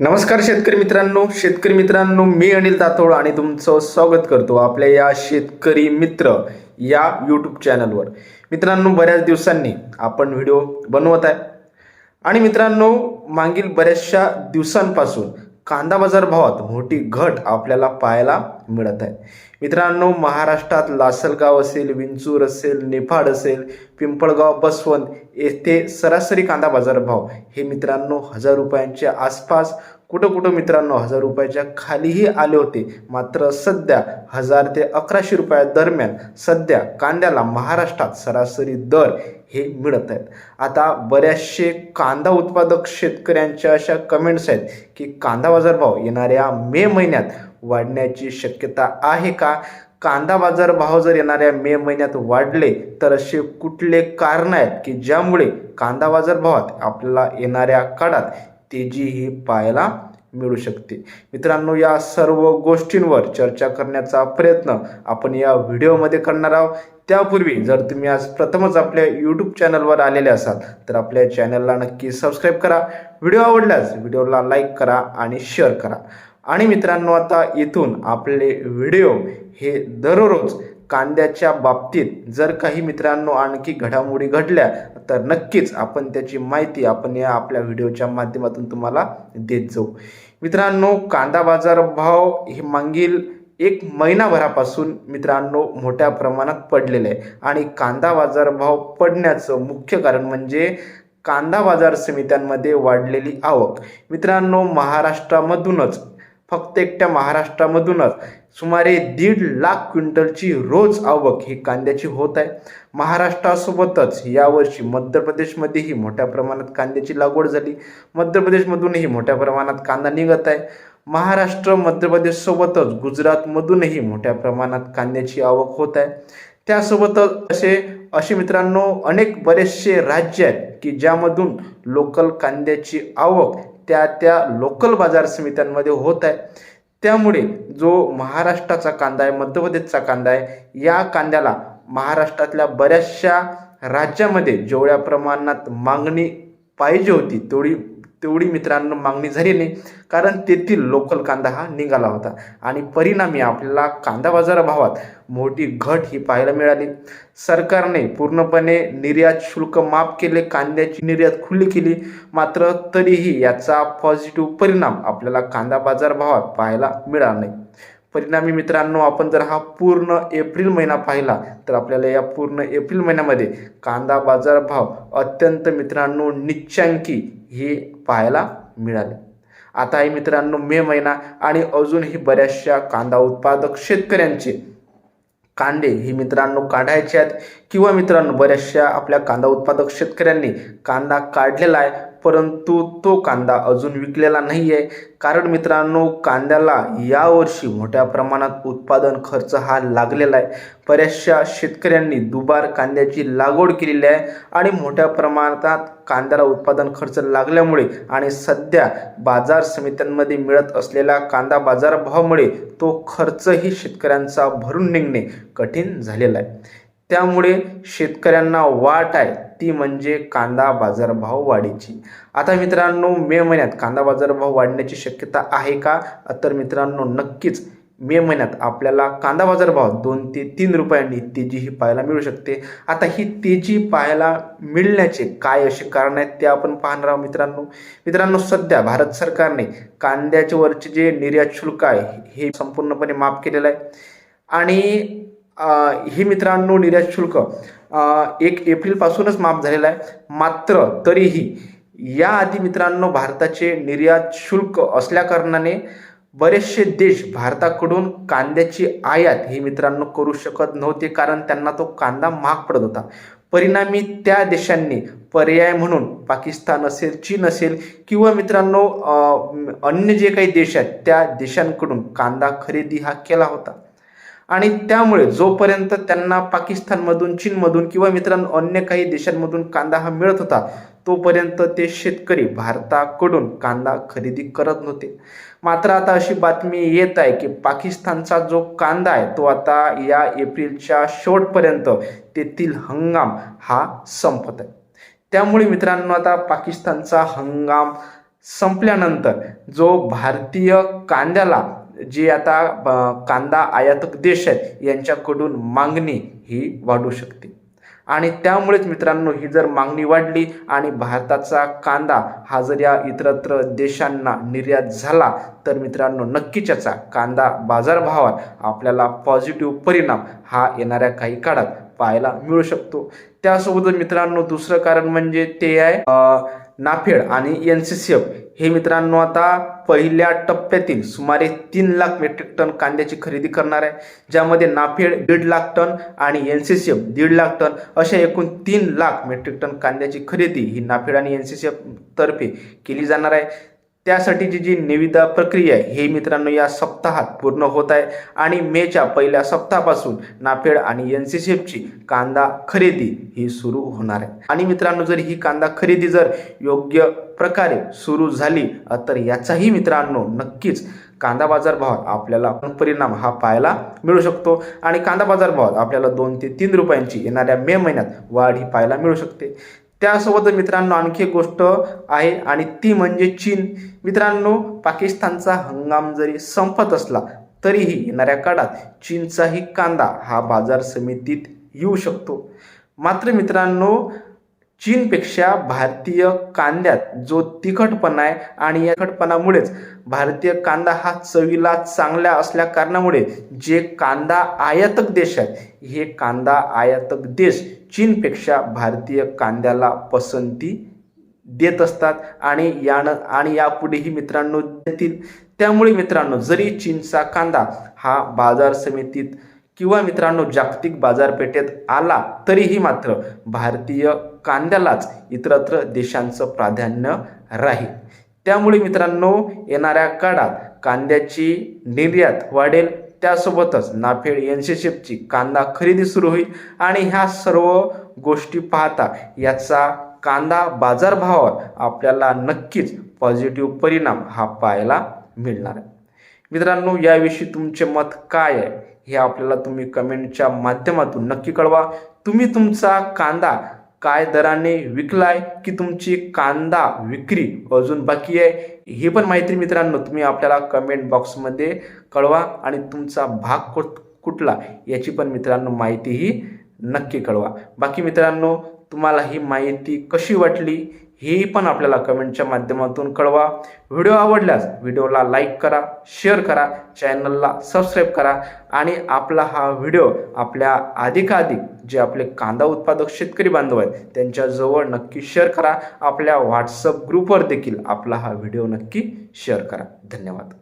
नमस्कार शेतकरी मित्रांनो. शेतकरी मित्रांनो मी अनिल तातोड आणि तुमचं स्वागत करतो आपल्या या शेतकरी मित्र या यूट्यूब चॅनलवर मित्रांनो बऱ्याच दिवसांनी आपण व्हिडिओ बनवत आहे. आणि मित्रांनो मागील बऱ्याचशा दिवसांपासून कांदा बाजार भावात मोठी घट आपल्याला पाहायला मिळत आहे. मित्रांनो महाराष्ट्रात लासलगाव असेल विंचूर असेल निफाड असेल पिंपळगाव बसवंत येथे सरासरी कांदा बाजार भाव हे मित्रांनो हजार रुपयांच्या आसपास कुठं कुठं मित्रांनो हजार रुपयाच्या खालीही आले होते. मात्र सध्या हजार ते अकराशे रुपया दरम्यान सध्या कांद्याला महाराष्ट्रात सरासरी दर हे मिळत आहेत. आता बऱ्याचशे कांदा उत्पादक शेतकऱ्यांच्या अशा कमेंट्स आहेत की कांदा बाजार भाव येणाऱ्या मे महिन्यात वाढण्याची शक्यता आहे का? कांदा बाजार भाव जर येणाऱ्या मे महिन्यात वाढले तर असे कुठले कारण आहेत की ज्यामुळे कांदा बाजार भावात आपल्याला येणाऱ्या काळात तेजी ही पाहायला मिळू शकते. मित्रांनो या सर्व गोष्टींवर चर्चा करण्याचा प्रयत्न आपण या व्हिडिओमध्ये करणार आहोत. त्यापूर्वी जर तुम्ही आज प्रथमच आपल्या यूट्यूब चॅनलवर आलेले असाल तर आपल्या चॅनलला नक्की सबस्क्राईब करा. व्हिडिओ आवडल्यास व्हिडिओला लाईक करा आणि शेअर करा. आणि मित्रांनो आता इथून आपले व्हिडिओ हे दररोज कांद्याच्या बाबतीत जर काही मित्रांनो आणखी घडामोडी घडल्या तर नक्कीच आपण त्याची माहिती आपण या आपल्या व्हिडिओच्या माध्यमातून तुम्हाला देत जाऊ. मित्रांनो कांदा बाजार भाव हे मागील एक महिनाभरापासून मित्रांनो मोठ्या प्रमाणात पडलेले आहे. आणि कांदा बाजार भाव पडण्याचं मुख्य कारण म्हणजे कांदा बाजार समित्यांमध्ये वाढलेली आवक. मित्रांनो महाराष्ट्रामधूनच फक्त एकट्या महाराष्ट्रामधूनच सुमारे दीड लाख क्विंटलची रोज आवक ही कांद्याची होत आहे. महाराष्ट्रासोबतच यावर्षी मध्य प्रदेशमध्येही मोठ्या प्रमाणात कांद्याची लागवड झाली. मध्य प्रदेशमधूनही मोठ्या प्रमाणात कांदा निघत आहे. महाराष्ट्र मध्य प्रदेशसोबतच गुजरातमधूनही मोठ्या प्रमाणात कांद्याची आवक होत आहे. त्यासोबतच असे असे मित्रांनो अनेक बरेचसे राज्य आहेत की ज्यामधून लोकल कांद्याची आवक त्या त्या लोकल बाजार समित्यांमध्ये होत आहे. त्यामुळे जो महाराष्ट्राचा कांदा आहे मध्य प्रदेशचा कांदा आहे या कांद्याला महाराष्ट्रातल्या बऱ्याचशा राज्यामध्ये जेवढ्या प्रमाणात मागणी पाहिजे होती तेवढी तेवढी मित्रांनो मागणी झाली नाही. कारण तेथील लोकल कांदा हा निघाला होता. आणि परिणामी आपल्याला कांदा बाजारभावात मोठी घट ही पाहायला मिळाली. सरकारने पूर्णपणे निर्यात शुल्क माफ केले कांद्याची निर्यात खुली केली. मात्र तरीही याचा पॉझिटिव्ह परिणाम आपल्याला कांदा बाजारभावात पाहायला मिळाला नाही. परिणामी मित्रांनो आपण जर हा पूर्ण एप्रिल महिना पाहिला तर आपल्याला या पूर्ण एप्रिल महिन्यामध्ये कांदा बाजारभाव अत्यंत मित्रांनो निच्चांकी हे पाहायला मिळाले. आता हे मित्रांनो मे महिना आणि अजूनही बऱ्याचशा कांदा उत्पादक शेतकऱ्यांचे कांदे ही मित्रांनो काढायचे आहेत. किंवा मित्रांनो बऱ्याचशा आपल्या कांदा उत्पादक शेतकऱ्यांनी कांदा काढलेला आहे. परंतु तो कांदा अजून विकलेला नाही आहे कारण मित्रांनो कांद्याला यावर्षी मोठ्या प्रमाणात उत्पादन खर्च हा लागलेला आहे. बऱ्याचशा शेतकऱ्यांनी दुबार कांद्याची लागवड केलेली आहे आणि मोठ्या प्रमाणात कांद्याला उत्पादन खर्च लागल्यामुळे आणि सध्या बाजार समित्यांमध्ये मिळत असलेल्या कांदा बाजारभावामुळे तो खर्चही शेतकऱ्यांचा भरून निघणे कठीण झालेला आहे. त्यामुळे शेतकऱ्यांना वाट आहे ती म्हणजे कांदा बाजारभाव वाढीची. आता मित्रांनो मे महिन्यात कांदा बाजारभाव वाढण्याची शक्यता आहे का? तर मित्रांनो नक्कीच मे महिन्यात आपल्याला कांदा बाजारभाव दोन ते तीन रुपयांनी तेजी ही पाहायला मिळू शकते. आता ही तेजी पाहायला मिळण्याचे काय असे कारण आहेत ते आपण पाहणार आहोत मित्रांनो. मित्रांनो सध्या भारत सरकारने कांद्याच्या वरचे जे निर्यात शुल्क आहे हे संपूर्णपणे माफ केलेलं आहे. आणि हे मित्रांनो निर्यात शुल्क एक एप्रिलपासूनच माफ झालेलं आहे. मात्र तरीही याआधी मित्रांनो भारताचे निर्यात शुल्क असल्याकारणाने बरेचसे देश भारताकडून कांद्याची आयात ही मित्रांनो करू शकत नव्हते कारण त्यांना तो कांदा महाग पडत होता. परिणामी त्या देशांनी पर्याय म्हणून पाकिस्तान असेल चीन असेल किंवा मित्रांनो अन्य जे काही देश आहेत त्या देशांकडून कांदा खरेदी हा केला होता. आणि त्यामुळे जोपर्यंत त्यांना पाकिस्तानमधून चीनमधून किंवा मित्रांनो अन्य काही देशांमधून कांदा हा मिळत होता तोपर्यंत ते शेतकरी भारताकडून कांदा खरेदी करत नव्हते. मात्र आता अशी बातमी येत आहे की पाकिस्तानचा जो कांदा आहे तो आता या एप्रिलच्या शेवटपर्यंत तेथील हंगाम हा संपत आहे. त्यामुळे मित्रांनो आता पाकिस्तानचा हंगाम संपल्यानंतर जो भारतीय कांद्याला जे आता कांदा आयातक देश आहेत यांच्याकडून मागणी ही वाढू शकते. आणि त्यामुळेच मित्रांनो ही जर मागणी वाढली आणि भारताचा कांदा हा जर या इतरत्र देशांना निर्यात झाला तर मित्रांनो नक्कीच याचा कांदा बाजारभावात आपल्याला पॉझिटिव्ह परिणाम हा येणाऱ्या काही काळात पाहायला मिळू शकतो. त्यासोबतच मित्रांनो दुसरं कारण म्हणजे ते आहे नाफेड आणि एन सी सी एफ हे मित्रांनो आता पहिल्या टप्प्यातील सुमारे तीन लाख मेट्रिक टन कांद्याची खरेदी करणार आहे ज्यामध्ये नाफेड दीड लाख टन आणि एन सी सी एफ दीड लाख टन अशा एकूण तीन लाख मेट्रिक टन कांद्याची खरेदी ही नाफेड आणि एन सी सी एफ तर्फे केली जाणार आहे. त्यासाठीची जी निविदा प्रक्रिया आहे हे मित्रांनो या सप्ताहात पूर्ण होत आहे. आणि मेच्या पहिल्या सप्ताहापासून नाफेड आणि एन सी सी एफची कांदा खरेदी ही सुरू होणार आहे. आणि मित्रांनो जर ही कांदा खरेदी जर योग्य प्रकारे सुरू झाली तर याचाही मित्रांनो नक्कीच कांदा बाजार भावात आपल्याला परिणाम हा पाहायला मिळू शकतो. आणि कांदा बाजार भावात आपल्याला दोन ते तीन रुपयांची येणाऱ्या मे महिन्यात वाढ ही पाहायला मिळू शकते. त्यासोबत मित्रांनो आणखी एक गोष्ट आहे आणि ती म्हणजे चीन. मित्रांनो पाकिस्तानचा हंगाम जरी संपत असला तरीही येणाऱ्या काळात चीनचाही कांदा हा बाजार समितीत येऊ शकतो. मात्र मित्रांनो चीनपेक्षा भारतीय कांद्यात जो तिखटपणा आहे आणि या तिखटपणामुळेच भारतीय कांदा हा चवीला चांगला असल्या कारणामुळे जे कांदा आयातक देश आहेत हे कांदा आयातक देश चीनपेक्षा भारतीय कांद्याला पसंती देत असतात. आणि यानं आणि यापुढेही मित्रांनो देतील. त्यामुळे मित्रांनो जरी चीनचा कांदा हा बाजार समितीत किंवा मित्रांनो जागतिक बाजारपेठेत आला तरीही मात्र भारतीय कांद्यालाच इतरत्र देशांचं प्राधान्य राहील. त्यामुळे मित्रांनो येणाऱ्या काळात कांद्याची निर्यात वाढेल. त्यासोबतच नाफेड एन कांदा खरेदी सुरू होईल. आणि ह्या सर्व गोष्टी पाहता याचा कांदा बाजारभावावर आपल्याला नक्कीच पॉझिटिव्ह परिणाम हा पाहायला मिळणार. आहे मित्रांनो याविषयी तुमचे मत काय आहे हे आपल्याला तुम्ही कमेंटच्या माध्यमातून नक्की कळवा. तुम्ही तुमचा कांदा काय दराने विकलाय की तुमची कांदा विक्री अजून बाकी आहे हे पण माहिती मित्रांनो तुम्ही आपल्याला कमेंट बॉक्समध्ये कळवा आणि तुमचा भाग कुठ कुठला याची पण मित्रांनो माहितीही नक्की कळवा. बाकी मित्रांनो तुम्हाला ही माहिती कशी वाटली हेही पण आपल्याला कमेंटच्या माध्यमातून कळवा. व्हिडिओ आवडल्यास व्हिडिओला लाईक करा शेअर करा चॅनलला सबस्क्राईब करा आणि आपला हा व्हिडिओ आपल्या अधिकाधिक जे आपले कांदा उत्पादक शेतकरी बांधव आहेत त्यांच्याजवळ नक्की शेअर करा. आपल्या व्हॉट्सअप ग्रुपवर देखील आपला हा व्हिडिओ नक्की शेअर करा. धन्यवाद.